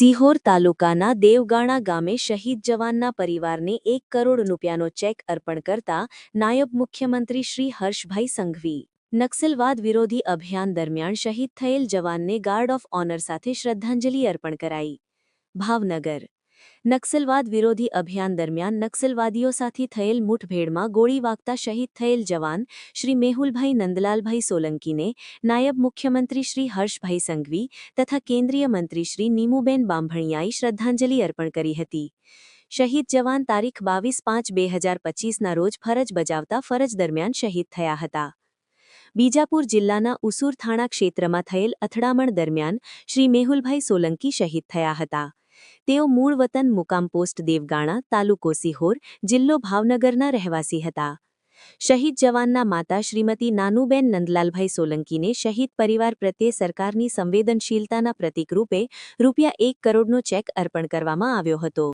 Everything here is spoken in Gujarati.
સિહોર તાલુકાના દેવગાણા ગામે શહીદ જવાનના પરિવારને એક કરોડ રૂપિયાનો ચેક અર્પણ કરતા નાયબ મુખ્યમંત્રી શ્રી હર્ષભાઈ સંઘવી, નક્સલવાદ વિરોધી અભિયાન દરમિયાન શહીદ થયેલ જવાનને ગાર્ડ ઓફ ઓનર સાથે શ્રદ્ધાંજલિ અર્પણ કરાઈ. ભાવનગર નક્સલવાદ વિરોધી અભિયાન દરમિયાન નક્સલવાદીઓ સાથે થયેલ મુઠભેડમાં ગોળી વાગતા શહીદ થયેલ જવાન શ્રી મેહુલભાઈ નંદલાલભાઈ સોલંકીને નાયબ મુખ્યમંત્રી શ્રી હર્ષભાઈ સંઘવી તથા કેન્દ્રીય મંત્રી શ્રી નીમુબેન બાંભણિયાએ શ્રદ્ધાંજલિ અર્પણ કરી હતી. શહીદ જવાન તારીખ બાવીસ પાંચ બે હજાર પચીસના રોજ ફરજ બજાવતા ફરજ દરમિયાન શહીદ થયા હતા. બીજાપુર જિલ્લાના ઉસુર થાણા ક્ષેત્રમાં થયેલ અથડામણ દરમિયાન શ્રી મેહુલભાઈ સોલંકી શહીદ થયા હતા. તેઓ મૂળ વતન મુકામ પોસ્ટ દેવગાણા, તાલુકો સિહોર, જિલ્લો ભાવનગરના રહેવાસી હતા. શહીદ જવાનના માતા શ્રીમતી નાનુબેન નંદલાલભાઈ સોલંકીને શહીદ પરિવાર પ્રત્યે સરકારની સંવેદનશીલતાના પ્રતિકરૂપે રૂપિયા એક કરોડનો ચેક અર્પણ કરવામાં આવ્યો હતો.